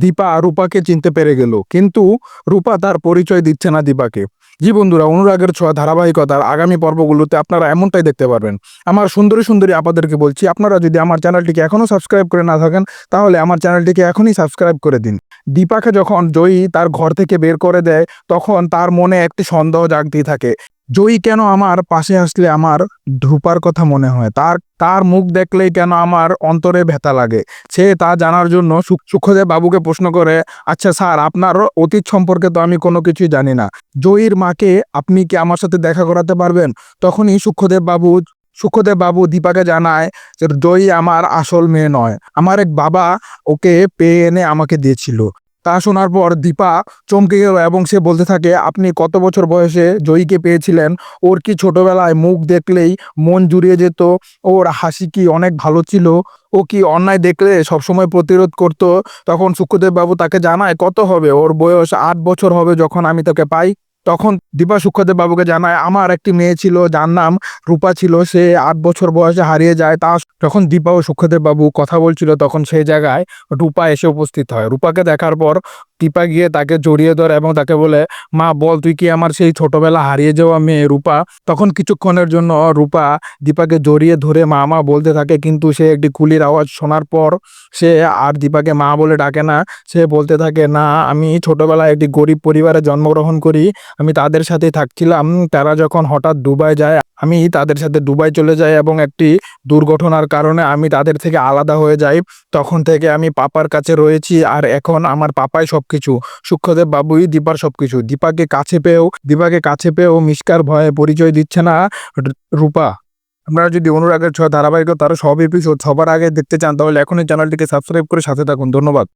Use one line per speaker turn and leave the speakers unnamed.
দীপা রূপাকে চিনতে পেরে গেল। কিন্তু রূপা তার পরিচয় দিচ্ছে না দীপাকে। জি বন্ধুরা, অনুরাগের ছোঁয়া, ধারাবাহিকতার আগামী পর্বগুলোতে আপনারা এমনটাই দেখতে পারবেন। আমার সুন্দরী সুন্দরী আপাদেরকে বলছি, আপনারা যদি আমার চ্যানেলটিকে এখনও সাবস্ক্রাইব করে না থাকেন, তাহলে আমার চ্যানেলটিকে এখনই সাবস্ক্রাইব করে দিন। দীপাকে যখন জয়ী, তার ঘর থেকে বের করে দেয়, তখন তার মনে একটি সন্দেহ জাগতেই থাকে। জয়ী কেন আমার পাশে আসলে আমার ধ্রুপার কথা মনে হয়? তার তার মুখ দেখলেই কেন আমার অন্তরে ব্যথা লাগে? সে তা জানার জন্য সুখ- সুখদেব বাবুকে প্রশ্ন করে আচ্ছা স্যার, আপনার অতীত সম্পর্কে তো আমি কোনো কিছুই জানি না। জয়ীর মাকে আপনি কি আমার সাথে দেখা করাতে পারবেন? তখনই সুখদেব বাবু সুখদেব বাবু দীপাকে জানায় যে, জয়ী আমার আসল মেয়ে নয়। আমার এক বাবা ওকে পেয়ে এনে আমাকে দিয়েছিল। তা শোনার পর দীপা চমকে গেল এবং সে বলতে থাকে, আপনি কত বছর বয়সে জয়ীকে পেয়েছিলেন? ওর কি ছোটবেলায় মুখ দেখলেই মন জুড়িয়ে যেত? ওর হাসি কি অনেক ভালো ছিল? ও কি অন্যায় দেখলে সবসময় প্রতিরোধ করত? তখন সুখদেব বাবু তাকে জানায়, কত হবে? ওর বয়স আট বছর হবে যখন আমি তাকে পাই। তখন দীপা সুখদেব বাবুকে জানায়, আমার একটি মেয়ে ছিল, যার নাম রূপা ছিল, সে আট বছর বয়সে হারিয়ে যায়। তা যখন দীপা ও সুখদেব বাবু কথা বলছিল, তখন সেই জায়গায় রূপা এসে উপস্থিত হয়। রূপাকে দেখার পর দীপা গিয়ে তাকে জড়িয়ে ধরে এবং তাকে বলে, মা, বল, তুই কি আমার সেই ছোটবেলা হারিয়ে যাওয়া মেয়ে রূপা? তখন কিছুক্ষণের জন্য রূপা দীপাকে জড়িয়ে ধরে মা মা বলতে থাকে, কিন্তু সে একটি কুলির আওয়াজ শোনার পর সে আর দীপাকে মা বলে ডাকে না। সে বলতে থাকে, না, আমি ছোটবেলায় একটি গরিব পরিবারে জন্মগ্রহণ করি। আমি তাদের সাথে থাকছিলাম। তারা যখন হঠাৎ দুবাই যায় আমি তাদের সাথে দুবাই চলে যাই এবং একটি দুর্ঘটনার কারণে আমি তাদের থেকে আলাদা হয়ে যাই। তখন থেকে আমি পাপার কাছে রয়েছি আর এখন আমার পাপাই সবকিছু। সুখদেব বাবুই দীপার সবকিছু। দীপাকে কাছে পেয়েও, দীপাকে কাছে পেয়েও মিসকার ভয়ে পরিচয় দিচ্ছে না রূপা। আপনারা যদি অনুরাগের ছোঁয়া ধারাবাহিকতার সব এপিসোড সবার আগে দেখতে চান, তাহলে এখনই চ্যানেলটিকে সাবস্ক্রাইব করে সাথে থাকুন। ধন্যবাদ।